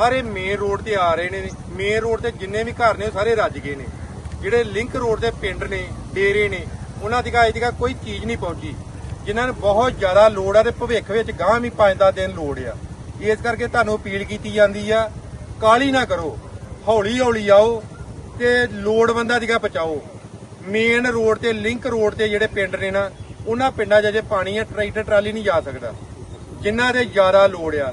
ਸਾਰੇ main road ਤੇ ਆ ਰਹੇ ਨੇ ਮੇਨ ਰੋਡ ਤੇ ਜਿੰਨੇ ਵੀ ਘਰ ਨੇ ਉਹ ਸਾਰੇ ਰੱਜ ਗਏ ਨੇ। ਜਿਹੜੇ ਲਿੰਕ ਰੋਡ ਦੇ ਪਿੰਡ ਨੇ, ਡੇਰੇ ਨੇ, ਉਹਨਾਂ ਦੀ ਅਜੇ ਤੱਕ ਕੋਈ ਚੀਜ਼ ਨਹੀਂ ਪਹੁੰਚੀ। ਜਿਨ੍ਹਾਂ ਨੂੰ ਬਹੁਤ ਜ਼ਿਆਦਾ ਲੋੜ ਆ ਤੇ ਭਵਿੱਖ ਵਿੱਚ ਗਾਂ ਵੀ 5-10 ਦਿਨ ਲੋੜ ਆ। ਇਸ ਕਰਕੇ ਤੁਹਾਨੂੰ ਅਪੀਲ ਕੀਤੀ ਜਾਂਦੀ ਆ ਕਾਲੀ ਨਾ ਕਰੋ। ਹੌਲੀ ਹੌਲੀ ਆਓ ਤੇ ਲੋੜਵੰਦਾਂ ਦੀਆਂ ਬਚਾਓ ਮੇਨ ਰੋਡ ਤੇ ਲਿੰਕ ਰੋਡ ਤੇ ਜਿਹੜੇ ਪਿੰਡ ਨੇ ਨਾ, ਉਹਨਾਂ ਪਿੰਡਾਂ 'ਚ ਅਜੇ ਪਾਣੀ ਆ ਟਰੈਕਟਰ, ਟਰਾਲੀ ਨਹੀਂ ਜਾ ਸਕਦਾ। ਜਿਨ੍ਹਾਂ ਦੇ ਜ਼ਿਆਦਾ ਲੋੜ ਆ।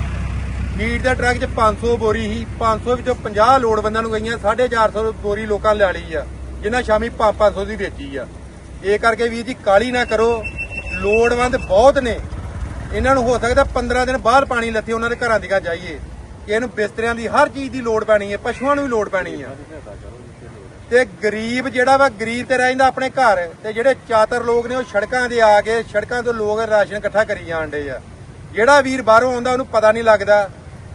ਫੀਡ ਦਾ ਟਰੱਕ 'ਚ 500 ਬੋਰੀ ਸੀ 500 ਵਿੱਚੋਂ 50 ਲੋੜਵੰਦਾਂ ਨੂੰ ਗਈਆਂ 450 ਬੋਰੀ ਲੋਕਾਂ ਲੈ ਲਈ ਆ, ਜਿਨ੍ਹਾਂ ਸ਼ਾਮੀ 500 ਦੀ ਵੇਚੀ ਆ। ਇਹ ਕਰਕੇ ਵੀਰ ਜੀ ਕਾਲੀ ਨਾ ਕਰੋ, ਲੋੜਵੰਦ ਬਹੁਤ ਨੇ। ਇਹਨਾਂ ਨੂੰ ਹੋ ਸਕਦਾ 15 ਦਿਨ ਬਾਹਰ ਪਾਣੀ ਲੱਥੇ, ਉਹਨਾਂ ਦੇ ਘਰਾਂ ਦੀ ਜਾਈਏ। ਇਹਨੂੰ ਬਿਸਤਰਿਆਂ ਦੀ ਹਰ ਚੀਜ਼ ਦੀ ਲੋੜ ਪੈਣੀ ਹੈ, ਪਸ਼ੂਆਂ ਨੂੰ ਵੀ ਲੋੜ ਪੈਣੀ ਆ। ਤੇ ਗਰੀਬ ਜਿਹੜਾ ਵਾ, ਗਰੀਬ ਤੇ ਰਹਿੰਦਾ ਆਪਣੇ ਘਰ, ਤੇ ਜਿਹੜੇ ਚਾਤਰ ਲੋਕ ਨੇ ਉਹ ਸੜਕਾਂ ਦੇ ਆ ਕੇ, ਸੜਕਾਂ ਤੋਂ ਲੋਕ ਰਾਸ਼ਨ ਇਕੱਠਾ ਕਰੀ ਜਾਂਦੇ ਆ। ਜਿਹੜਾ ਵੀਰ ਬਾਹਰੋਂ ਆਉਂਦਾ, ਉਹਨੂੰ ਪਤਾ ਨਹੀਂ ਲੱਗਦਾ।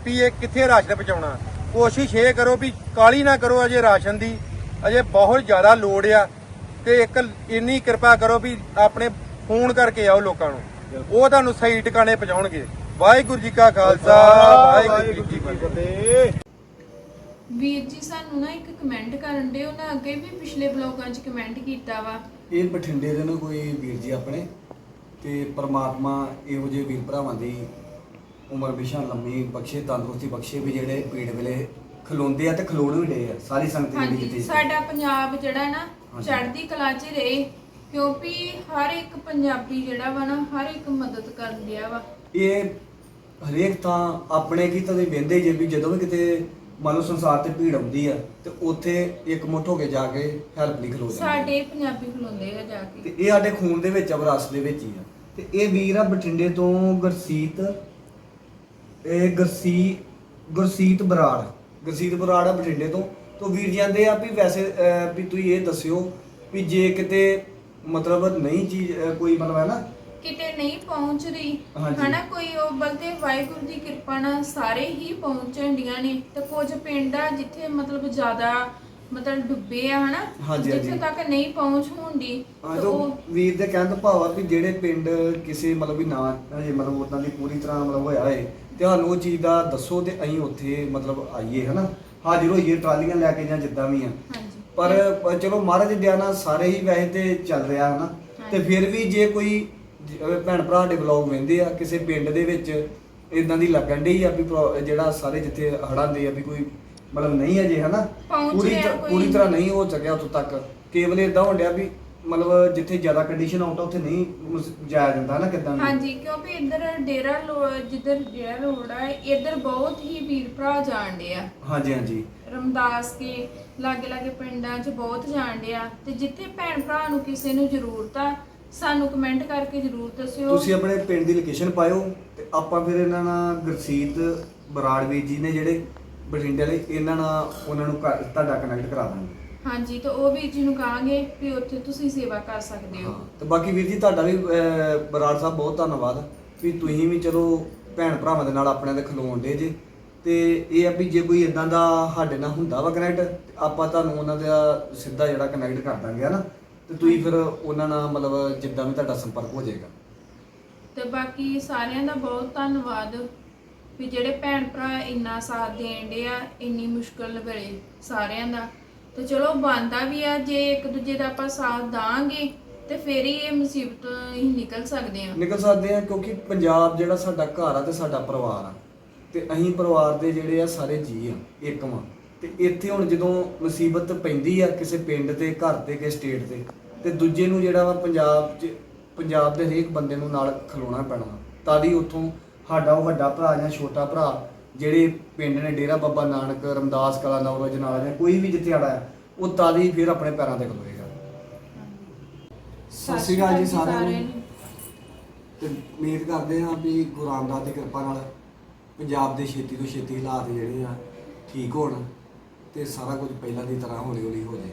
ਵੀ ਇਹ ਕਿੱਥੇ ਰਾਸ਼ਨ ਪਹੁੰਚਾਉਣਾ? ਕੋਸ਼ਿਸ਼ ਇਹ ਕਰੋ ਵੀ ਕਾਲੀ ਨਾ ਕਰੋ ਅਜੇ ਰਾਸ਼ਨ ਦੀ। ਅਜੇ ਬਹੁਤ ਜ਼ਿਆਦਾ ਲੋੜ ਆ ਤੇ ਇੱਕ ਇੰਨੀ ਕਿਰਪਾ ਕਰੋ ਵੀ ਆਪਣੇ ਫੋਨ ਕਰਕੇ ਆਓ ਲੋਕਾਂ ਨੂੰ। ਉਹ ਤੁਹਾਨੂੰ ਸਹੀ ਟਿਕਾਣੇ ਪਹੁੰਚਾਉਣਗੇ। ਵਾਹਿਗੁਰੂ ਜੀ ਕਾ ਖਾਲਸਾ ਵਾਹਿਗੁਰੂ ਜੀ ਕੀ ਫਤਿਹ। ਫਤਿਹ। ਵੀਰ ਜੀ ਸਾਨੂੰ ਨਾ ਇੱਕ ਕਮੈਂਟ ਕਰਨ ਦੇ ਉਹਨਾਂ ਅੱਗੇ ਵੀ ਪਿਛਲੇ ਬਲੌਗਾਂ 'ਚ ਕਮੈਂਟ ਕੀਤਾ ਵਾ। ਇਹ ਬਠਿੰਡੇ ਦੇ ਨੇ ਕੋਈ ਵੀਰ ਜੀ ਆਪਣੇ? ਤੇ ਪ੍ਰਮਾਤਮਾ ਇਹੋ ਜਿਹੇ ਵੀਰ ਭਰਾਵਾਂ ਦੀ ਉਮਰ ਵਿਸ਼ਾ ਲੰਮੀ ਬਖਸ਼ੇ ਤੰਦਰੁਸਤੀ ਬਖਸ਼ੇ ਵੀ ਜਿਹੜੇ ਪੀੜ ਵੇਲੇ ਖਲੋਂਦੇ ਆ ਤੇ ਖਲੋਣ ਵੀ ਡੇ ਆ ਸਾਰੀ ਸੰਗਤ ਜਿਹੜੀ ਹਾਂਜੀ ਸਾਡਾ ਪੰਜਾਬ ਜਿਹੜਾ ਨਾ ਹਾਂਜੀ। ਚੜ੍ਹਦੀ ਕਲਾ 'ਚ ਰਹੇ ਕਿਉਂਕਿ ਹਰ ਇੱਕ ਪੰਜਾਬੀ ਜਿਹੜਾ ਵਾ ਨਾ ਹਰ ਇੱਕ ਮਦਦ ਕਰਨ ਡਿਆ ਵਾ ਇਹ ਹਰੇਕ ਥਾਂ ਆਪਣੇ ਕੀ ਤਾਂ ਵੇਂਦੇ ਜੇ ਵੀ ਜਦੋਂ ਵੀ ਕਿਤੇ ਮੰਨ ਲਓ ਸੰਸਾਰ ਤੇ ਭੀੜ ਆਉਂਦੀ ਆ ਤੇ ਉੱਥੇ ਇੱਕ ਮੁੱਠ ਹੋ ਕੇ ਜਾ ਕੇ ਹੈਲਪ ਲਈ ਖਲੋ ਜਾਂਦੇ ਆ। ਸਾਡੇ ਪੰਜਾਬੀ ਖਲੋਂਦੇ ਆ ਜਾ ਤੇ ਕੇ ਇਹ ਸਾਡੇ ਖੂਨ ਦੇ ਵਿੱਚ ਆ ਵਿਰਾਸਤ ਦੇ ਵਿੱਚ ਹੀ ਆ ਤੇ ਇਹ ਵੀਰ ਆ ਬਠਿੰਡੇ ਤੋਂ ਗੁਰਸੀਤ ਇਹ ਗੁਰਸੀ ਗੁਰਸੀਤ ਬਰਾੜ ਗੁਰਸੀਤ ਬਰਾੜ ਆ ਬਠਿੰਡੇ ਤੋਂ ਤੋਂ ਵੀਰ ਜੀ ਆਂਦੇ ਆ ਵੀ ਵੈਸੇ ਅਹ, ਵੀ ਤੁਸੀਂ ਇਹ ਦੱਸਿਓ ਵੀ ਜੇ ਕਿਤੇ ਮਤਲਬ ਨਹੀਂ ਚੀਜ਼ ਅਹ, ਕੋਈ ਮਤਲਬ ਹੈ ਨਾ ਕਿਤੇ ਨਹੀਂ ਪਹੁੰਚ ਰਹੀ ਹਾਂਜੀ। ਹਨਾ ਕੋਈ ਉਹ ਬਲਤੇ ਵਾਹਿਗੁਰੂ ਦੀ ਕਿਰਪਾ ਨਾਲ ਸਾਰੇ ਹੀ ਪਹੁੰਚਣ ਡੀਆਂ ਨੇ ਤੇ ਕੁਝ ਪਿੰਡ ਆ ਜਿੱਥੇ ਮਤਲਬ ਜ਼ਿਆਦਾ ਮਤਲਬ ਡੁੱਬੇ ਆ ਹਨਾ ਹਾਂਜੀ, ਜਿੱਥੇ ਹਾਂਜੀ। ਤੱਕ ਨਹੀਂ ਪਹੁੰਚ ਹੁੰਦੀ ਹਾਂ ਤੇ ਉਹ ਵੀਰ ਦੇ ਕਹਿਣ ਦਾ ਭਾਵ ਆ ਵੀ ਜਿਹੜੇ ਪਿੰਡ ਕਿਸੇ ਮਤਲਬ ਵੀ ਨਾ ਹਜੇ ਮਤਲਬ ਉਦਾਂ ਦੀ ਪੂਰੀ ਤਰ੍ਹਾਂ ਮਤਲਬ ਹੋਇਆ ਏ ਤੇ ਸਾਨੂੰ ਉਹ ਚੀਜ਼ ਦਾ ਦੱਸੋ ਤੇ ਅਸੀਂ ਉੱਥੇ ਮਤਲਬ ਆਈਏ ਹਨਾ? ਹਾਜ਼ਰ ਹੋਈਏ ਟਰਾਲੀਆਂ ਲੈ ਕੇ ਜਾਂ ਜਿੱਦਾਂ ਵੀ ਆ। ਹਾਂਜੀ। ਪਰ ਪਰ ਚਲੋ ਮਹਾਰਾਜ ਦੇ ਨਾਲ ਸਾਰੇ ਹੀ ਵੈਸੇ ਤੇ ਚੱਲ ਰਿਹਾ ਹਨਾ? ਤੇ ਫਿਰ ਵੀ ਜੇ ਕੋਈ ਜ- ਅਹ ਭੈਣ ਭਰਾ ਦੇ ਬਲੌਗ ਵੇਂਦੇ ਆ ਕਿਸੇ ਪਿੰਡ ਦੇ ਵਿੱਚ ਇਦਾਂ ਦੀ ਲੱਗਣ ਡਈ ਆ ਵੀ ਪ੍ਰੋ- ਜਿਹੜਾ ਸਾਰੇ ਜਿੱਥੇ ਹੜਾਂ ਦੇ ਆ ਵੀ ਕੋਈ ਮਤਲਬ ਨਹੀਂ ਅਜੇ ਹਨਾ? ਪਹੁੰਚ ਪੂਰੀ ਰਿਹਾ ਤ- ਕੋਈ। ਪੂਰੀ ਤਰ੍ਹਾਂ ਨਹੀਂ ਹੋ ਸਕਿਆ ਉੱਥੋਂ ਤੱਕ। ਕੇਵਲ ਇਦਾਂ ਹੋਣ ਡਿਆ ਵੀ ਮਤਲਬ ਜਿੱਥੇ ਜ਼ਿਆਦਾ ਕੰਡੀਸ਼ਨ ਆਊਟ ਆ ਉੱਥੇ ਨਹੀਂ ਮੁਸ- ਜਾਇਆ ਜਾਂਦਾ ਨਾ ਕਿਦਾਂ ਹਾਂਜੀ ਕਿਉਂਕਿ ਇੱਧਰ ਡੇਰਾ ਲੋ ਜਿੱਧਰ ਡੇਰਾ ਰੋਡ ਆ ਇੱਧਰ ਬਹੁਤ ਹੀ ਵੀਰ ਭਰਾ ਜਾਣਦੇ ਆ। ਹਾਂਜੀ ਹਾਂਜੀ। ਰਮਦਾਸ ਕੇ ਲਾਗੇ ਲਾਗੇ ਪਿੰਡਾਂ 'ਚ ਬਹੁਤ ਜਾਣਦੇ ਆ। ਤੇ ਜਿੱਥੇ ਭੈਣ ਭਰਾ ਨੂੰ ਕਿਸੇ ਨੂੰ ਜ਼ਰੂਰਤ ਆ ਸਾਨੂੰ ਕਮੈਂਟ ਕਰਕੇ ਜ਼ਰੂਰ ਦੱਸਿਓ। ਤੁਸੀਂ ਆਪਣੇ ਪਿੰਡ ਦੀ ਲੋਕੇਸ਼ਨ ਪਾਇਓ ਤੇ ਆਪਾਂ ਫਿਰ ਇਹਨਾਂ ਨਾਲ ਗੁਰਸੀਤ ਬਰਾੜ ਵੀਰ ਜੀ ਨੇ ਜਿਹੜੇ ਬਠਿੰਡੇ ਵਾਲੇ ਇਹਨਾਂ ਨਾਲ ਉਹਨਾਂ ਨੂੰ ਤੁਹਾਡਾ ਕਨੈਕਟ ਕਰਾ ਦਾਂਗੇ। ਹਾਂਜੀ ਤੇ ਉਹ ਵੀਰ ਜੀ ਨੂੰ ਕਹਾਂਗੇ ਵੀ ਉੱਥੇ ਤੁਸੀਂ ਸੇਵਾ ਕਰ ਸਕਦੇ ਹੋ। ਹਾਂ ਤੇ ਬਾਕੀ ਵੀਰ ਜੀ ਤੁਹਾਡਾ ਵੀ ਅਹ, ਬਰਾੜ ਸਾਹਿਬ ਬਹੁਤ ਧੰਨਵਾਦ ਵੀ ਤੁਸੀਂ ਵੀ ਚਲੋ ਭੈਣ ਭਰਾਵਾਂ ਦੇ ਨਾਲ ਆਪਣਿਆਂ ਦੇ ਖਲੋਣ ਦੇ ਜੇ। ਤੇ ਇਹ ਆ ਵੀ ਜੇ ਕੋਈ ਇਦਾਂ ਦਾ ਸਾਡੇ ਨਾਲ ਹੁੰਦਾ ਵਾ ਕਨੈਕਟ ਆਪਾਂ ਤੁਹਾਨੂੰ ਉਹਨਾਂ ਦਾ ਸਿੱਧਾ ਜਿਹੜਾ ਕਨੈਕਟ ਕਰ ਦਾਂਗੇ ਹਨਾ? ਤੇ ਤੁਸੀਂ ਫਿਰ ਉਹਨਾਂ ਨਾਲ ਮਤਲਬ ਜਿੱਦਾਂ ਵੀ ਤੁਹਾਡਾ ਸੰਪਰਕ ਹੋ ਜਾਏਗਾ। ਤੇ ਬਾਕੀ ਸਾਰਿਆਂ ਦਾ ਬਹੁਤ ਧੰਨਵਾਦ ਵੀ ਜਿਹੜੇ ਭੈਣ ਭਰਾ ਇੰਨਾ ਸਾਥ ਦੇਣ ਦੇ ਆ ਇੰਨੀ ਮੁਸ਼ਕਲ ਵੇਲੇ ਸਾਰਿਆਂ ਦਾ। ਤੇ ਚਲੋ ਬਣਦਾ ਵੀ ਆ, ਜੇ ਇੱਕ ਦੂਜੇ ਦਾ ਆਪਾਂ ਸਾਥ ਦਾਂਗੇ, ਤੇ ਫੇਰ ਹੀ ਇਹ ਮੁਸੀਬਤ ਤੋਂ ਹੀ ਨਿਕਲ ਸਕਦੇ ਆ। ਨਿਕਲ ਸਕਦੇ ਆ, ਕਿਉਂਕਿ ਪੰਜਾਬ ਜਿਹੜਾ ਸਾਡਾ ਘਰ ਆ ਤੇ ਸਾਡਾ ਪਰਿਵਾਰ ਆ। ਤੇ ਅਸੀਂ ਪਰਿਵਾਰ ਦੇ ਜਿਹੜੇ ਆ ਸਾਰੇ ਜੀ ਆ, ਇੱਕ ਵਾਂ। ਤੇ ਇੱਥੇ ਹੁਣ ਜਦੋਂ ਮੁਸੀਬਤ ਪੈਂਦੀ ਆ ਕਿਸੇ ਪਿੰਡ ਤੇ, ਘਰ ਤੇ, ਕਿਸੇ ਸਟੇਟ ਤੇ ਤੇ ਦੂਜੇ ਨੂੰ ਜਿਹੜਾ ਵਾ ਪੰਜਾਬ 'ਚ, ਪੰਜਾਬ ਦੇ ਹਰੇਕ ਬੰਦੇ ਨੂੰ ਨਾਲ ਖਲੋਣਾ ਪੈਣਾ। ਤਾਂ ਦੀ ਉੱਥੋਂ ਸਾਡਾ ਉਹ ਵੱਡਾ ਭਰਾ ਜਾਂ ਛੋਟਾ ਭਰਾ ਜਿਹੜੇ ਪਿੰਡ ਨੇ ਡੇਰਾ ਬਾਬਾ ਨਾਨਕ ਰਮਦਾਸ ਕਲਾ ਨੌਰਜ ਨਾਲ ਜਾਂ ਕੋਈ ਵੀ ਜਿੱਥੇ ਆੜਾ ਹੈ ਉਹ ਤਾਦੀ ਫਿਰ ਆਪਣੇ ਪੈਰਾਂ ਤੇ ਖਲੋਏਗਾ। ਸਤਿ ਸ਼੍ਰੀ ਅਕਾਲ ਜੀ ਸਾਰਿਆਂ ਨੂੰ। ਤੇ ਉਮੀਦ ਕਰਦੇ ਹਾਂ ਵੀ ਗੁਰੂ ਰਾਮਦਾਸ ਦੀ ਕਿਰਪਾ ਨਾਲ ਪੰਜਾਬ ਦੇ ਛੇਤੀ ਤੋਂ ਛੇਤੀ ਹਾਲਾਤ ਜਿਹੜੇ ਆ ਠੀਕ ਹੋਣ ਤੇ ਸਾਰਾ ਕੁਝ ਪਹਿਲਾਂ ਦੀ ਤਰ੍ਹਾਂ ਹੌਲੀ ਹੌਲੀ ਹੋ ਜਾਏ।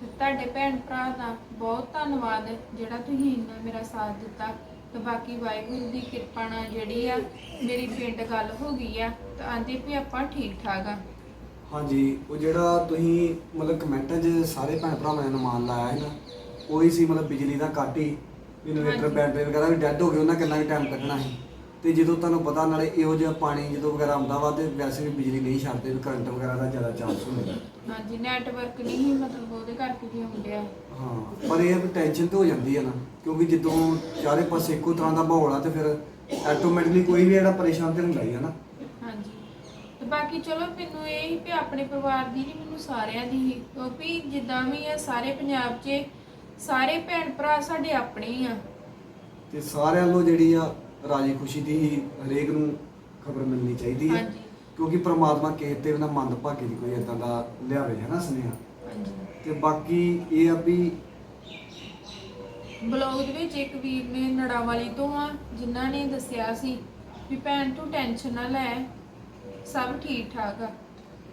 ਤੇ ਤੁਹਾਡੇ ਭੈਣ ਭਰਾ ਦਾ ਬਹੁਤ ਧੰਨਵਾਦ ਜਿਹੜਾ ਤੁਸੀਂ ਇੰਨਾ ਮੇਰਾ ਸਾਥ ਦਿੱਤਾ। ਤੇ ਬਾਕੀ ਵਾਹਿਗੁਰੂ ਦੀ ਕਿਰਪਾ ਨਾਲ ਜਿਹੜੀ ਆ ਮੇਰੀ ਪਿੰਡ ਗੱਲ ਹੋ ਗਈ ਆ ਤੇ ਆਂਦੇ ਵੀ ਆਪਾਂ ਠੀਕ ਠਾਕ ਆ ਹਾਂਜੀ ਉਹ ਜਿਹੜਾ ਤੁਸੀਂ ਮਤਲਬ ਕਮੈਂਟਾਂ 'ਚ ਸਾਰੇ ਭੈਣ ਭਰਾਵਾਂ ਨੇ ਅਨੁਮਾਨ ਲਾਇਆ ਹੈ ਨਾ ਉਹੀ ਸੀ ਮਤਲਬ ਬਿਜਲੀ ਦਾ ਕੱਟ ਹੀ ਇਨਵੇਟਰ। ਬੈਟਰੀ ਵਗੈਰਾ ਵੀ ਡੈੱਡ ਹੋ ਗਏ ਉਹਨਾਂ ਕਿੰਨਾ ਵੀ ਟਾਈਮ ਕੱਢਣਾ ਸੀ ਤੇ ਜਦੋਂ ਤੁਹਾਨੂੰ ਪਤਾ ਨਾਲੇ ਇਹੋ ਜਿਹਾ ਪਾਣੀ ਜਦੋਂ ਵਗੈਰਾ ਆਉਂਦਾ ਵਾ ਤੇ ਵੈਸੇ ਵੀ ਬਿਜਲੀ ਨਹੀਂ ਛੱਡਦੇ ਵੀ ਕਰੰਟ ਵਗੈਰਾ ਦਾ ਜ਼ਿਆਦਾ ਚਾਂਸ ਹੁੰਦਾ। ਹਾਂਜੀ ਨੈਟਵਰਕ ਨਹੀਂ ਮਤਲਬ ਉਹਦੇ ਕਰਕੇ ਵੀ ਹੁੰਦਿਆ ਹਾਂ ਪਰ ਇਹ ਟੈਨਸ਼ਨ ਤੇ ਹੋ ਜਾਂਦੀ ਹੈ ਨਾ ਕਿਉਂਕਿ ਜਦੋਂ ਚਾਰੇ ਪਾਸੇ ਇੱਕੋ ਤਰ੍ਹਾਂ ਦਾ ਮਾਹੌਲ ਆ ਤੇ ਫਿਰ ਆਟੋਮੈਟਿਕਲੀ ਕੋਈ ਵੀ ਜਿਹੜਾ ਪਰੇਸ਼ਾਨ ਤੇ ਹੁੰਦਾ ਹੀ ਹੈ ਨਾ। ਹਾਂਜੀ। ਤੇ ਬਾਕੀ ਚਲੋ ਮੈਨੂੰ ਇਹ ਹੀ ਵੀ ਆਪਣੇ ਪਰਿਵਾਰ ਦੀ ਨਹੀਂ ਮੈਨੂੰ ਸਾਰਿਆਂ ਦੀ ਹੀ ਕਿਉਂਕਿ ਜਿੱਦਾਂ ਵੀ ਆ ਸਾਰੇ ਪੰਜਾਬ 'ਚ ਸਾਰੇ ਭੈਣ ਭਰਾ ਸਾਡੇ ਆਪਣੇ ਹੀ ਆ। ਤੇ ਸਾਰਿਆਂ ਨੂੰ ਜਿਹੜੀ ਆ ਰਾਜੀ ਖੁਸ਼ੀ ਦੀ ਹਰੇਕ ਨੂੰ ਖਬਰ ਮਿਲਣੀ ਚਾਹੀਦੀ ਹੈ। ਹਾਂਜੀ। ਕਿਉਂਕਿ ਪ੍ਰਮਾਤਮਾ ਕਿਸੇ ਤੇ ਨਾ ਮੰਦ ਭਾਗੇ ਦੀ ਕੋਈ ਇਦਾਂ ਦਾ ਲਿਆਵੇ ਹੈ ਨਾ ਸੁਨੇਹਾ। ਹਾਂਜੀ। ਤੇ ਬਾਕੀ ਇਹ ਆ ਵੀ ਬਲੌਗ ਦੇ ਵਿੱਚ ਇੱਕ ਵੀਰ ਨੇ ਨੜਾਵਾਲੀ ਤੋਂ ਆ ਜਿਨ੍ਹਾਂ ਨੇ ਦੱਸਿਆ ਸੀ ਵੀ ਭੈਣ ਤੂੰ ਟੈਨਸ਼ਨ ਨਾ ਲੈ ਸਭ ਠੀਕ ਠਾਕ ਆ।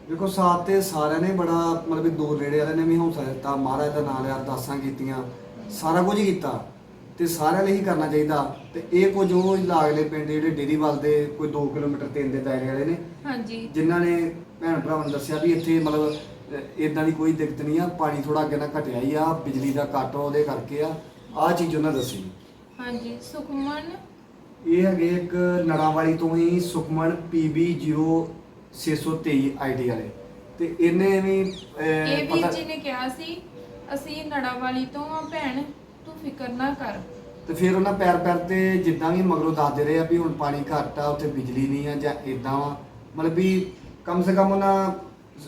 ਦੇਖੋ ਸਾਥ ਤੇ ਸਾਰਿਆਂ ਨੇ ਬੜਾ ਮਤਲਬ ਵੀ ਦੋ ਰੇੜੇ ਵਾਲਿਆਂ ਨੇ ਵੀ ਹੌਸਲਾ ਦਿੱਤਾ ਮਹਾਰਾਜ ਦਾ ਨਾਮ ਲਿਆ ਅਰਦਾਸਾਂ ਕੀਤੀਆਂ ਸਾਰਾ ਕੁਝ ਕੀਤਾ। ਤੇ ਸਾਰਿਆਂ ਲਈ ਹੀ ਕਰਨਾ ਚਾਹੀਦਾ। ਤੇ ਇਹ ਕੁਝ ਉਹ ਲਾਗਲੇ ਪਿੰਡ ਜਿਹੜੇ ਡੇਰੀਵਾਲ ਦੇ ਕੋਈ 2 ਕਿਲੋਮੀਟਰ ਤਿੰਨ ਦੇ ਦਾਇਰੇ ਵਾਲੇ ਨੇ। ਹਾਂਜੀ। ਜਿਨ੍ਹਾਂ ਨੇ ਭੈਣ ਭਰਾਵਾਂ ਨੂੰ ਦੱਸਿਆ ਵੀ ਇੱਥੇ ਮਤਲਬ ਇਦਾਂ ਦੀ ਕੋਈ ਦਿੱਕਤ ਨਹੀਂ ਆ ਪਾਣੀ ਥੋੜਾ ਅੱਗੇ ਨਾਲ ਘਟਿਆ ਹੀ ਆ ਬਿਜਲੀ ਦਾ ਕੱਟ ਉਹਦੇ ਕਰਕੇ ਆ। ਆਹ ਚੀਜ਼ ਉਹਨਾਂ ਦੱਸੀ। ਹਾਂਜੀ ਸੁਖਮਨ? ਇਹ ਹੈਗੇ ਇੱਕ ਨੜਾਵਾਲੀ ਤੋਂ ਹੀ ਸੁਖਮਨ PB0623 ਆਈਡੀ ਵਾਲੇ। ਤੇ ਇਹਨੇ ਵੀ ਇਹ ਵੀਰ ਪਤਾ ਜੀ ਨੇ ਕਿਹਾ ਸੀ ਅਸੀਂ ਨੜਾਵਾਲੀ ਤੋਂ ਆ ਭੈਣ। ਤੂੰ ਫਿਕਰ ਨਾ ਕਰ। ਤੇ ਫਿਰ ਉਹਨਾਂ ਪੈਰ ਪੈਰ ਤੇ ਜਿੱਦਾਂ ਵੀ ਮਗਰੋਂ ਦੱਸਦੇ ਰਹੇ ਆ ਵੀ ਹੁਣ ਪਾਣੀ ਘੱਟ ਆ ਉੱਥੇ ਬਿਜਲੀ ਨਹੀਂ ਆ ਜਾਂ ਇਦਾਂ ਵਾ। ਮਤਲਬ ਵੀ ਕਮ ਸੇ ਕਮ ਉਹਨਾਂ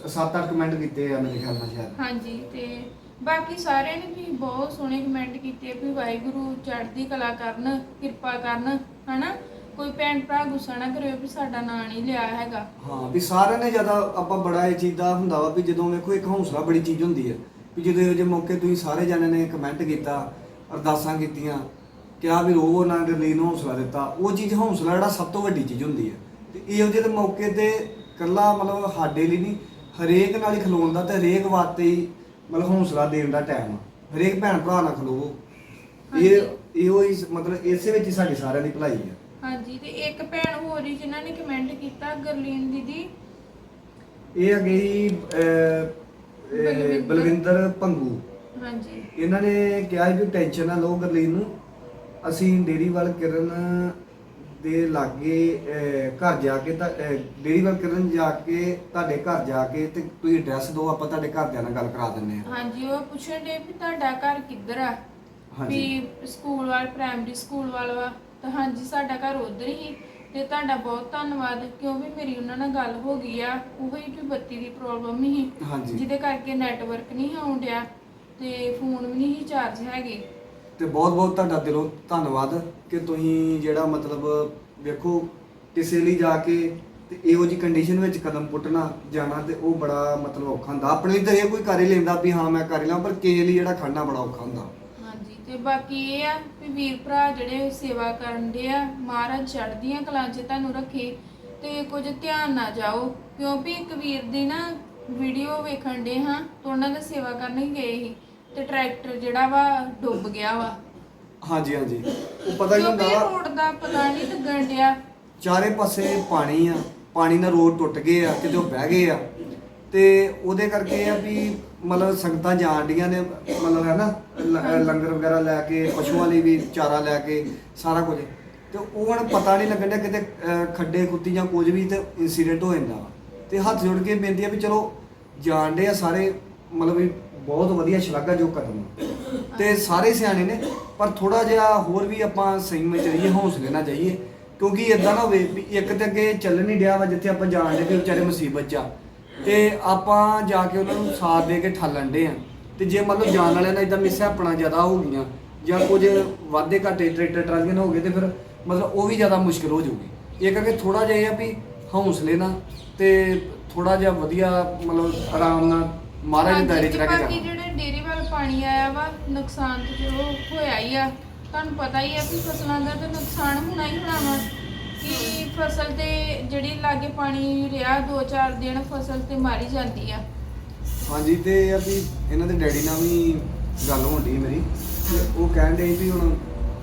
7-8 ਕਮੈਂਟ ਕੀਤੇ ਆ ਮੇਰੇ ਖਿਆਲ ਨਾਲ ਸ਼ਾਇਦ। ਹਾਂਜੀ ਤੇ ਬਾਕੀ ਸਾਰਿਆਂ ਨੇ ਵੀ ਬਹੁਤ ਸੋਹਣੇ ਕਮੈਂਟ ਕੀਤੇ ਵੀ ਵਾਹਿਗੁਰੂ ਚੜ੍ਹਦੀ ਕਲਾ ਕਰਨ ਕਿਰਪਾ ਕਰਨ ਹਨਾ? ਕੋਈ ਭੈਣ ਭਰਾ ਗੁੱਸਾ ਨਾ ਕਰਿਓ ਵੀ ਸਾਡਾ ਨਾਂ ਨਹੀਂ ਲਿਆ ਹੈਗਾ। ਹਾਂ ਵੀ ਸਾਰਿਆਂ ਨੇ ਜ਼ਿਆਦਾ ਆਪਾਂ ਬੜਾ ਇਹ ਚੀਜ਼ ਦਾ ਹੁੰਦਾ ਵਾ ਵੀ ਜਦੋਂ ਵੇਖੋ ਇੱਕ ਹੌਸਲਾ ਬੜੀ ਚੀਜ਼ ਹੁੰਦੀ ਹੈ ਵੀ ਜਦੋਂ ਇਹੋ ਜਿਹੇ ਮੌਕੇ ਤੁਸੀਂ ਸਾਰੇ ਜਣੇ ਨੇ ਕਮੈਂਟ ਕੀਤਾ ਅਰਦਾਸਾਂ ਕੀਤੀਆਂ ਕਿਹਾ ਵੀ ਰੋਵੋ ਨਾ ਗਰਲੀ ਨੂੰ ਹੌਸਲਾ ਦਿੱਤਾ। ਉਹ ਚੀਜ਼ ਹੌਸਲਾ ਜਿਹੜਾ ਸਭ ਤੋਂ ਵੱਡੀ ਚੀਜ਼ ਹੁੰਦੀ ਹੈ। ਤੇ ਇਹੋ ਜਿਹੇ ਦੇ ਮੌਕੇ ਤੇ ਕੱਲਾ ਮਤਲਬ ਸਾਡੇ ਲਈ ਨਹੀਂ ਹਰੇਕ ਨਾਲ ਹੀ ਖਲੋਣ ਦਾ ਤੇ ਹਰੇਕ ਵਾਸਤੇ ਹੀ ਮਤਲਬ ਹੌਸਲਾ ਦੇਣ ਦਾ ਟਾਈਮ ਆ। ਹਰੇਕ ਭੈਣ ਭਰਾ ਨਾਲ ਖਲੋਵੋ। ਇਹ ਇਹੋ ਹੀ ਮਤਲਬ ਇਸੇ ਵਿੱਚ ਹੀ ਸਾਡੀ ਸਾਰਿਆਂ ਦੀ ਭਲਾਈ ਹੈ ਹਾਂਜੀ ਤੇ ਇੱਕ ਭੈਣ ਹੋਰ ਹੀ ਜਿਨ੍ਹਾਂ ਨੇ ਕਮੈਂਟ ਕੀਤਾ ਗਰਲੀਨ ਦੀਦੀ। ਇਹ ਹੈਗੇ ਅਹ। ਬਲਵਿੰਦਰ। ਭੰਗੂ ਹਾਂਜੀ। ਇਹਨਾਂ ਨੇ ਕਿਹਾ ਸੀ ਵੀ ਟੈਨਸ਼ਨ ਨਾ ਲਓ ਗਰਲੀਨ ਨੂੰ। ਅਸੀਂ ਡੇਰੀਵਾਲ ਕਿਰਨ ਦੇ ਲਾਗੇ ਅਹ, ਘਰ ਜਾ ਕੇ ਤਾਂ ਅਹ, ਡੇਰੀਵਾਲ ਕਿਰਨ ਜਾ ਕੇ ਤੁਹਾਡੇ ਘਰ ਜਾ ਕੇ ਤੇ ਤੁਸੀਂ ਐਡਰੈਸ ਦਿਓ ਆਪਾਂ ਤੁਹਾਡੇ ਘਰਦਿਆਂ ਨਾਲ ਗੱਲ ਕਰਾ ਦਿੰਨੇ ਆ ਹਾਂਜੀ ਉਹ ਪੁੱਛਣ ਦੇ ਵੀ ਤੁਹਾਡਾ ਘਰ ਕਿੱਧਰ ਆ? ਹਾਂਜੀ। ਵੀ ਸਕੂਲ ਵਾਲ ਪ੍ਰਾਇਮਰੀ ਸਕੂਲ ਵਾਲ ਵਾ। ਤਾਂ ਹਾਂਜੀ ਸਾਡਾ ਘਰ ਉਧਰ ਹੀ। ਤੇ ਤੁਹਾਡਾ ਬਹੁਤ ਧੰਨਵਾਦ ਕਿਉਂਕਿ ਮੇਰੀ ਉਹਨਾਂ ਨਾਲ ਗੱਲ ਹੋ ਗਈ ਆ। ਉਹ ਹੀ ਵੀ ਬੱਤੀ ਦੀ ਪ੍ਰੋਬਲਮ ਹੀ। ਹਾਂਜੀ। ਜਿਹਦੇ ਕਰਕੇ ਨੈਟਵਰਕ ਨਹੀਂ ਆਉਣ ਡਿਆ। ਤੇ ਫੋਨ ਵੀ ਨਹੀਂ ਚਾਰਜ ਹੈਗੇ। ਤੇ ਬਹੁਤ ਬਹੁਤ ਤੁਹਾਡਾ ਦਿਲੋਂ ਧੰਨਵਾਦ ਕਿ ਤੁਸੀਂ ਜਿਹੜਾ ਮਤਲਬ ਵੇਖੋ ਕਿਸੇ ਲਈ ਜਾ ਕੇ ਤੇ ਇਹੋ ਜੀ ਕੰਡੀਸ਼ਨ ਵਿੱਚ ਕਦਮ ਪੁੱਟਣਾ ਜਾਣਾ ਤੇ ਉਹ ਬੜਾ ਮਤਲਬ ਔਖਾ ਹੁੰਦਾ। ਆਪਣੇ ਲਈ ਤਾਂ ਇਹ ਕੋਈ ਕਰ ਹੀ ਲੈਂਦਾ ਵੀ ਹਾਂ ਮੈਂ ਕਰ ਲਾਂ ਪਰ ਕਿਸੇ ਲਈ ਜਿਹੜਾ ਖੜਨਾ ਬੜਾ ਔਖਾ ਹੁੰਦਾ। ਹਾਂਜੀ ਤੇ ਬਾਕੀ ਇਹ ਆ ਵੀ ਵੀਰ ਭਰਾ ਜਿਹੜੇ ਸੇਵਾ ਕਰਨ ਦੇ ਆ ਮਹਾਰਾਜ ਚੜ੍ਹਦੀਆਂ ਕਲਾਂ 'ਚ ਤੁਹਾਨੂੰ ਰੱਖੇ ਤੇ ਕੁਝ ਧਿਆਨ ਨਾ ਜਾਓ। ਕਿਉਂਕਿ ਇੱਕ ਵੀਰ ਦੀ ਨਾ ਵੀਡੀਓ ਵੇਖਣ ਦੇ ਹਾਂ ਤੇ ਉਹਨਾਂ ਦਾ ਸੇਵਾ ਕਰਨ ਹੀ ਗਏ ਸੀ। ਤੇ ਟਰੈਕਟਰ ਜਿਹੜਾ ਵਾ ਡੁੱਬ ਗਿਆ ਵਾ। ਹਾਂਜੀ ਹਾਂਜੀ। ਉਹ ਪਤਾ ਹੀ ਹੁੰਦਾ ਕਿਉਂਕਿ ਵਾ? ਰੋਡ ਦਾ ਪਤਾ ਨਹੀਂ ਲੱਗਣ ਡਿਆ। ਚਾਰੇ ਪਾਸੇ ਪਾਣੀ ਆ। ਪਾਣੀ ਨਾਲ ਰੋਡ ਟੁੱਟ ਗਏ ਆ ਕਿਤੇ ਉਹ ਬਹਿ ਗਏ ਆ। ਤੇ ਉਹਦੇ ਕਰਕੇ ਇਹ ਆ ਵੀ ਮਤਲਬ ਸੰਗਤਾਂ ਜਾਣ ਡੀਆਂ ਨੇ ਮਤਲਬ ਹੈ ਨਾ ਲ- ਲੰਗਰ ਵਗੈਰਾ ਲੈ ਕੇ ਪਸ਼ੂਆਂ ਲਈ ਵੀ ਚਾਰਾ ਲੈ ਕੇ ਸਾਰਾ ਕੁਝ। ਤੇ ਉਹ ਹੁਣ ਪਤਾ ਨਹੀਂ ਲੱਗਣ ਡਿਆ ਕਿਤੇ ਅਹ, ਖੱਡੇ ਖੁੱਤੀ ਜਾਂ ਕੁਝ ਵੀ ਤੇ ਇਨਸੀਡੈਂਟ ਹੋ ਜਾਂਦਾ ਵਾ। ਤੇ ਹੱਥ ਜੋੜ ਕੇ ਬੇਨਤੀ ਆ ਵੀ ਚਲੋ ਜਾਣ ਡੇ ਆ ਸਾਰੇ ਮਤਲਬ ਵੀ ਬਹੁਤ ਵਧੀਆ ਸ਼ਲਾਘਾ ਜੋ ਕਦਮ ਆ। ਤੇ ਸਾਰੇ ਸਿਆਣੇ ਨੇ, ਪਰ ਥੋੜਾ ਜਿਹਾ ਹੋਰ ਵੀ ਆਪਾਂ ਸੰਯਮ ਚ ਰਹੀਏ, ਹੌਸਲੇ ਨਾਲ ਜਾਈਏ, ਕਿਉਂਕਿ ਇਦਾਂ ਨਾ ਹੋਵੇ ਵੀ ਇੱਕ ਤੇ ਅੱਗੇ ਚੱਲ ਨਹੀਂ ਡਿਆ ਵਾ, ਜਿੱਥੇ ਆਪਾਂ ਜਾਣ ਦੇ ਵਿਚਾਰੇ ਮੁਸੀਬਤ ਚ ਆ। ਤੇ ਆਪਾਂ ਜਾ ਕੇ ਉਹਨਾਂ ਨੂੰ ਸਾਥ ਦੇ ਕੇ ਠੱਲਣ ਦੇ ਆ। ਤੇ ਜੇ ਮੰਨ ਲਓ ਜਾਣ ਵਾਲਿਆਂ ਨਾਲ ਇਦਾਂ ਮਿਸਿਆ ਆਪਣਾ ਜ਼ਿਆਦਾ ਹੋ ਗਈਆਂ, ਜਾਂ ਕੁਝ ਵਾਧੇ ਘਾਟੇ ਟਰੈਕਟਰ ਟਰਾਲੀਆਂ ਨਾਲ ਹੋ ਗਏ, ਤੇ ਫਿਰ ਮਤਲਬ ਉਹ ਵੀ ਜ਼ਿਆਦਾ ਮੁਸ਼ਕਲ ਹੋ ਜਾਊਗੀ। ਇਹ ਕਰਕੇ ਥੋੜਾ ਜਿਹਾ ਇਹ ਆ ਵੀ ਹੌਸਲੇ ਨਾਲ ਤੇ ਥੋੜਾ ਜਿਹਾ ਵਧੀਆ ਮਤਲਬ ਆਰਾਮ ਨਾਲ ਮਹਾਰਾਜ ਦੇ ਦਾਇਰੇ ਚ ਰਹਿ ਕੇ ਬਾਕੀ ਜਾਣਾ। ਜਿਹੜੇ ਡੇਰੀ ਵੱਲ ਪਾਣੀ ਆਇਆ ਵਾ ਨੁਕਸਾਨ ਤੇ ਜੋ ਹੋਇਆ ਹੀ ਆ ਤੁਹਾਨੂੰ ਪਤਾ ਹੀ ਆ ਵੀ ਫਸਲਾਂ ਦਾ ਤਾਂ ਨੁਕਸਾਨ ਹੋਣਾ ਹੀ ਹੋਣਾ ਵਾ। ਕਿ ਫਸਲ ਤੇ ਜਿਹੜੀ ਲਾਗੇ ਪਾਣੀ ਰਿਹਾ 2-4 ਦਿਨ ਫਸਲ ਤੇ ਮਾਰੀ ਜਾਂਦੀ ਆ। ਹਾਂਜੀ ਤੇ ਇਹ ਆ ਵੀ ਇਹਨਾਂ ਦੇ ਡੈਡੀ ਨਾਲ ਵੀ ਗੱਲ ਹੋਣੀ ਮੇਰੀ। ਤੇ ਉਹ ਕਹਿਣ ਦੇ ਵੀ ਹੁਣ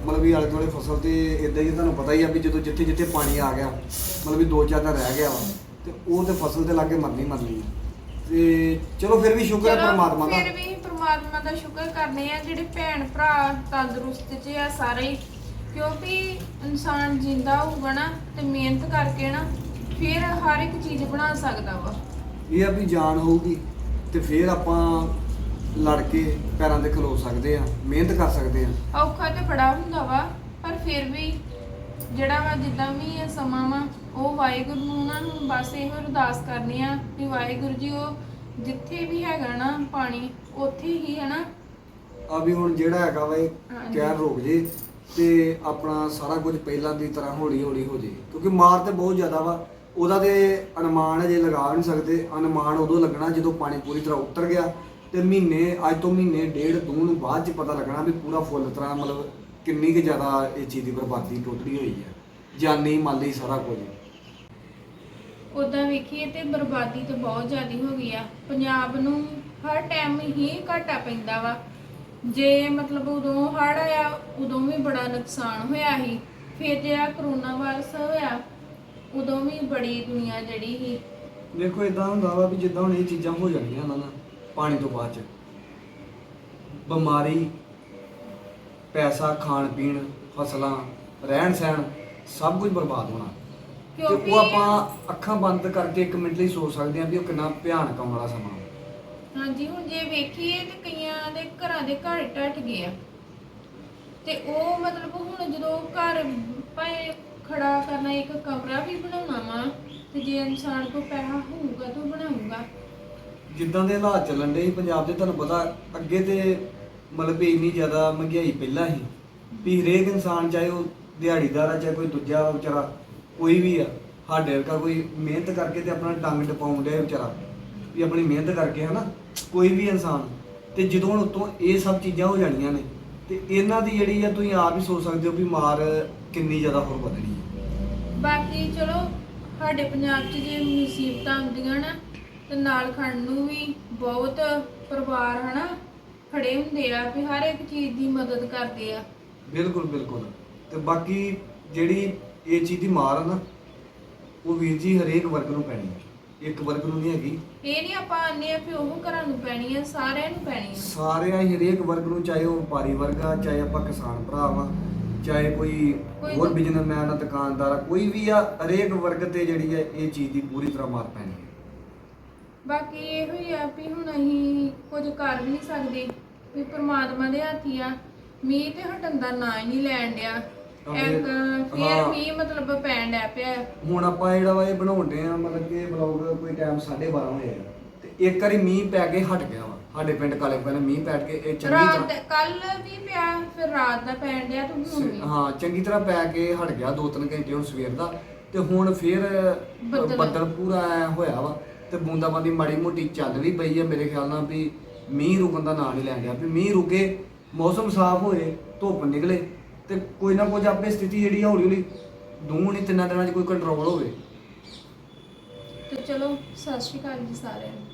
ਮਤਲਬ ਵੀ ਆਲੇ ਦੁਆਲੇ ਫਸਲ ਤੇ ਇਦਾਂ ਹੀ ਆ, ਤੁਹਾਨੂੰ ਪਤਾ ਹੀ ਆ ਵੀ ਜਦੋਂ ਜਿੱਥੇ ਜਿੱਥੇ ਪਾਣੀ ਆ ਗਿਆ ਮਤਲਬ ਵੀ ਦੋ ਚਾਰ ਦਿਨ ਰਹਿ ਗਿਆ ਵਾ ਤੇ ਉਹ ਤੇ ਫਸਲ ਦੇ ਲਾਗੇ ਮਰਨੀ ਮਰਨੀ ਆ। ਤੇ ਚਲੋ ਫਿਰ ਵੀ ਸ਼ੁਕਰ ਹੈ ਚਲੋ, ਪਰਮਾਤਮਾ ਦਾ। ਫਿਰ ਵੀ ਪ੍ਰਮਾਤਮਾ ਦਾ ਸ਼ੁਕਰ ਕਰਨੇ ਆ ਜਿਹੜੇ ਭੈਣ ਭਰਾ ਤੰਦਰੁਸਤ ਚ ਆ ਸਾਰੇ। ਹੀ। ਕਿਉਂਕਿ ਇਨਸਾਨ ਜਿੰਦਾ ਹੋਊਗਾ ਨਾ ਤੇ ਮਿਹਨਤ ਕਰਕੇ ਨਾ ਫਿਰ ਹਰ ਇੱਕ ਚੀਜ਼ ਬਣਾ ਸਕਦਾ ਵਾ। ਇਹ ਆ ਵੀ ਜਾਨ ਹੋਊਗੀ ਤੇ ਫਿਰ ਆਪਾਂ ਲੜ ਕੇ ਪੈਰਾਂ ਤੇ ਖਲੋ ਸਕਦੇ ਆ ਮਿਹਨਤ ਕਰ ਸਕਦੇ ਆ। ਔਖਾ ਤੇ ਬੜਾ ਹੁੰਦਾ ਵਾ ਪਰ ਫਿਰ ਵੀ ਜਿਹੜਾ ਵਾ ਜਿੱਦਾਂ ਵੀ ਇਹ ਸਮਾਂ ਵਾ ਉਹ ਵਾਹਿਗੁਰੂ ਨੂੰ ਨਾ ਹੁਣ ਬਸ ਇਹੋ ਅਰਦਾਸ ਕਰਨੀ ਆ ਵੀ ਵਾਹਿਗੁਰੂ ਜੀ ਉਹ ਜਿੱਥੇ ਵੀ ਹੈਗਾ ਨਾ ਪਾਣੀ ਉੱਥੇ ਹੀ ਹੈ ਨਾ। ਆ ਵੀ ਹੁਣ ਜਿਹੜਾ ਹੈਗਾ ਵਾ ਇਹ ਹਾਂਜੀ। ਕਹਿਰ ਰੁਕ ਜੇ ਤੇ ਆਪਣਾ ਸਾਰਾ ਕੁਝ ਪਹਿਲਾਂ ਦੀ ਤਰ੍ਹਾਂ ਹੌਲੀ ਹੌਲੀ ਹੋ ਜੇ। ਕਿਉਂਕਿ ਮਾਰ ਤੇ ਬਹੁਤ ਜ਼ਿਆਦਾ ਵਾ। ਉਹਦਾ ਤੇ ਅਨੁਮਾਨ ਅਜੇ ਲਗਾ ਨਹੀਂ ਸਕਦੇ। ਅਨੁਮਾਨ ਉਦੋਂ ਲੱਗਣਾ ਜਦੋਂ ਪਾਣੀ ਪੂਰੀ ਤਰ੍ਹਾਂ ਉਤਰ ਗਿਆ ਤੇ ਮਹੀਨੇ ਅੱਜ ਤੋਂ ਮਹੀਨੇ ਡੇਢ ਦੋ ਨੂੰ ਬਾਅਦ ਚ ਪਤਾ ਲੱਗਣਾ ਵੀ ਪੂਰਾ ਫੁੱਲ ਤਰ੍ਹਾਂ ਮਤਲਬ ਕਿੰਨੀ ਕੁ ਜ਼ਿਆਦਾ ਇਹ ਚੀਜ਼ ਦੀ ਬਰਬਾਦੀ ਟੋਟਲੀ ਹੋਈ ਹੈ? ਜਾਨੀ ਮਾਲੀ ਸਾਰਾ ਕੁਝ? ਉਦਾਂ ਵੇਖੀਏ ਤੇ ਬਰਬਾਦੀ ਤੇ ਬਹੁਤ ਜ਼ਿਆਦਾ ਹੋ ਗਈ ਆ। ਪੰਜਾਬ ਨੂੰ ਹਰ ਟਾਈਮ ਹੀ ਘਾਟਾ ਪੈਂਦਾ ਵਾ। ਜੇ ਮਤਲਬ ਉਦੋਂ ਹੜ੍ਹ ਆਇਆ ਉਦੋਂ ਵੀ ਬੜਾ ਨੁਕਸਾਨ ਹੋਇਆ ਸੀ। ਫਿਰ ਜੇ ਆ ਕਰੋਨਾ ਵਾਇਰਸ ਹੋਇਆ ਉਦੋਂ ਵੀ ਬੜੀ ਦੁਨੀਆ ਜਿਹੜੀ ਸੀ। ਦੇਖੋ ਇਦਾਂ ਹੁੰਦਾ ਵਾ ਵੀ ਜਿੱਦਾਂ ਹੁਣ ਇਹ ਚੀਜ਼ਾਂ ਹੋ ਜਾਣੀਆਂ ਨਾ ਨਾ ਪਾਣੀ ਤੋਂ ਬਾਅਦ ਚ। ਬਿਮਾਰੀ ਪੈਸਾ ਖਾਣ ਪੀਣ ਫਸਲਾਂ ਰਹਿਣ ਸਹਿਣ ਸਭ ਕੁਝ ਬਰਬਾਦ ਹੋਣਾ। ਤੇ ਕਿਉਂਕਿ ਉਹ ਆਪਾਂ ਅੱਖਾਂ ਬੰਦ ਕਰਕੇ ਇੱਕ ਮਿੰਟ ਲਈ ਸੋਚ ਸਕਦੇ ਹਾਂ ਵੀ ਉਹ ਕਿੰਨਾ ਭਿਆਨਕ ਆਉਣ ਵਾਲਾ ਸਮਾਂ ਹਾਂਜੀ ਹੁਣ ਜੇ ਵੇਖੀਏ ਤੇ ਕਈਆਂ ਦੇ ਘਰਾਂ ਦੇ ਘਰ ਟੱਟ ਗਏ ਆ। ਤੇ ਉਹ ਮਤਲਬ ਹੁਣ ਜਦੋਂ ਘਰ ਭਾਵੇਂ ਖੜਾ ਕਰਨਾ ਇੱਕ ਕਮਰਾ ਵੀ ਬਣਾਉਣਾ ਵਾ ਤੇ ਜੇ ਇਨਸਾਨ ਕੋਲ ਪੈਸਾ ਹੋਊਗਾ ਤਾਂ ਉਹ ਬਣਾਊਗਾ। ਜਿੱਦਾਂ ਦੇ ਹਾਲਾਤ ਚੱਲਣ ਦੇ ਪੰਜਾਬ ਦੇ ਤੁਹਾਨੂੰ ਪਤਾ ਅੱਗੇ ਤੇ ਮਤਲਬ ਵੀ ਇੰਨੀ ਜ਼ਿਆਦਾ ਮਹਿੰਗਾਈ ਪਹਿਲਾਂ ਹੀ ਵੀ ਹਰੇਕ ਇਨਸਾਨ ਚਾਹੇ ਉਹ ਦਿਹਾੜੀਦਾਰ ਆ, ਚਾਹੇ ਕੋਈ ਦੂਜਾ ਵਿਚਾਰਾ, ਕੋਈ ਵੀ ਆ, ਸਾਡੇ ਵਰਗਾ ਕੋਈ ਮਿਹਨਤ ਕਰਕੇ ਤੇ ਆਪਣਾ ਟੰਗ ਟਪਾਉਣ ਡਿਆ ਵਿਚਾਰਾ। ਵੀ ਆਪਣੀ ਮਿਹਨਤ ਕਰਕੇ ਹਨਾ, ਕੋਈ ਵੀ ਇਨਸਾਨ। ਤੇ ਜਦੋਂ ਹੁਣ ਉਤੋਂ ਇਹ ਸਭ ਚੀਜ਼ਾਂ ਹੋ ਜਾਣੀਆਂ ਨੇ, ਤੇ ਇਹਨਾਂ ਦੀ ਜਿਹੜੀ ਆ ਤੁਸੀਂ ਆਪ ਹੀ ਸੋਚ ਸਕਦੇ ਹੋ ਵੀ ਮਾਰ ਕਿੰਨੀ ਜ਼ਿਆਦਾ ਹੋਰ ਵਧਣੀ ਹੈ ਬਾਕੀ ਚਲੋ, ਸਾਡੇ ਪੰਜਾਬ 'ਚ ਜੇ ਮੁਸੀਬਤਾਂ ਆਉਂਦੀਆਂ ਨਾ, ਤੇ ਨਾਲ ਖੜਨ ਨੂੰ ਵੀ ਬਹੁਤ ਪਰਿਵਾਰ ਹਨਾ ਖੜੇ ਹੁੰਦੇ ਆ ਵੀ ਹਰ ਇੱਕ ਚੀਜ਼ ਦੀ ਮਦਦ ਕਰਦੇ ਆ। ਬਿਲਕੁਲ ਬਿਲਕੁਲ। ਤੇ ਬਾਕੀ ਜਿਹੜੀ ਇਹ ਚੀਜ਼ ਦੀ ਮਾਰ ਆ ਨਾ ਉਹ ਵੀਰ ਜੀ ਹਰੇਕ ਵਰਗ ਨੂੰ ਪੈਣੀ ਹੈ ਇੱਕ ਵਰਗ ਨੂੰ ਨਹੀਂ ਹੈਗੀ। ਇਹ ਨਹੀਂ ਆਪਾਂ ਆਨੇ ਆ ਵੀ ਉਹ ਘਰਾਂ ਨੂੰ ਪੈਣੀ ਆ ਸਾਰਿਆਂ ਨੂੰ ਪੈਣੀ ਆ। ਸਾਰਿਆਂ ਹੀ ਹਰੇਕ ਵਰਗ ਨੂੰ ਚਾਹੇ ਉਹ ਵਪਾਰੀ ਵਰਗ ਆ ਚਾਹੇ ਆਪਾਂ ਕਿਸਾਨ ਭਰਾ ਵਾਂ ਚਾਹੇ ਕੋਈ ਕੋਈ ਹੋਰ ਦੁ- ਬਿਜ਼ਨਸਮੈਨ ਆ ਦੁਕਾਨਦਾਰ ਆ ਕੋਈ ਵੀ ਆ ਹਰੇਕ ਵਰਗ ਤੇ ਜਿਹੜੀ ਹੈ ਇਹ ਚੀਜ਼ ਦੀ ਪੂਰੀ ਤਰ੍ਹਾਂ ਮਾਰ ਪੈਣੀ ਹੈ ਬਾਕੀ ਇਹੋ ਹੀ ਆ ਵੀ ਹੁਣ ਅਸੀਂ ਕੁਝ ਕਰ ਵੀ ਨਹੀਂ ਸਕਦੇ ਵੀ ਪ੍ਰਮਾਤਮਾ ਦੇ ਹੱਥ ਹੀ ਆ। ਮੀਂਹ ਤੇ ਹਟਣ ਦਾ ਨਾਂ ਹੀ ਨਹੀਂ ਲੈਣ ਡਿਆ। ਤਾਂ ਇੱਕ ਫਿਰ- ਫੇਰ ਹਾਂ। ਮੀਂਹ ਮਤਲਬ ਪੈਣ ਡਿਆ ਪਿਆ। ਹੁਣ ਆਪਾਂ ਜਿਹੜਾ ਵਾ ਇਹ ਬਣਾਉਂਦੇ ਆ ਮਤਲਬ ਕਿ ਬਲੌਗ ਕੋਈ ਟਾਈਮ 12:30 ਹੋਏ ਆ। ਤੇ ਇੱਕ ਵਾਰੀ ਮੀਂਹ ਪੈ ਕੇ ਹਟ ਗਿਆ ਵਾ ਸਾਡੇ ਪਿੰਡ ਕਾਲੇ ਪਹਿਲਾਂ ਮੀਂਹ ਪੈ ਕੇ ਇਹ ਚੰਗੀ ਰਾਤ ਤਰ੍ਹਾਂ ਕੱਲ ਵੀ ਪਿਆ ਫਿਰ ਰਾਤ ਦਾ ਪੈਣ ਡਿਆ ਤੇ ਹੁਣ ਵੀ। ਹਾਂ ਚੰਗੀ ਤਰ੍ਹਾਂ ਪੈ ਕੇ ਹਟ ਗਿਆ ਦੋ ਤਿੰਨ ਘੰਟੇ ਹੁਣ ਸਵੇਰ ਦਾ। ਤੇ ਹੁਣ ਫਿਰ ਬੱਦਲ। ਬੱਦਲ ਪੂਰਾ ਐਂ ਹੋਇਆ ਵਾ। ਤੇ ਬੂੰਦਾਬਾਂਦੀ ਮਾੜੀ ਮੋਟੀ ਚੱਲ ਵੀ ਪਈ ਹੈ ਮੇਰੇ ਖਿਆਲ ਨਾਲ ਵੀ ਮੀਂਹ ਰੁਕਣ ਦਾ ਨਾਂ ਨਹੀਂ ਲੈਣ ਡਿਆ। ਵੀ ਮੀਂਹ ਰੁਕੇ, ਮੌਸਮ ਸਾਫ਼ ਹੋਏ, ਧੁੱਪ ਨਿਕਲੇ ਤੇ ਕੋਈ ਨਾ ਕੁਝ ਆਪੇ ਸਥਿਤੀ ਜਿਹੜੀ ਆ ਹੌਲੀ ਹੌਲੀ ਦੋ ਨਹੀਂ ਤਿੰਨਾਂ ਦਿਨਾਂ 'ਚ ਕੋਈ ਕੰਟਰੋਲ ਹੋਵੇ। ਤੇ ਚਲੋ, ਸਤਿ ਸ਼੍ਰੀ ਅਕਾਲ ਜੀ ਸਾਰਿਆਂ ਨੂੰ।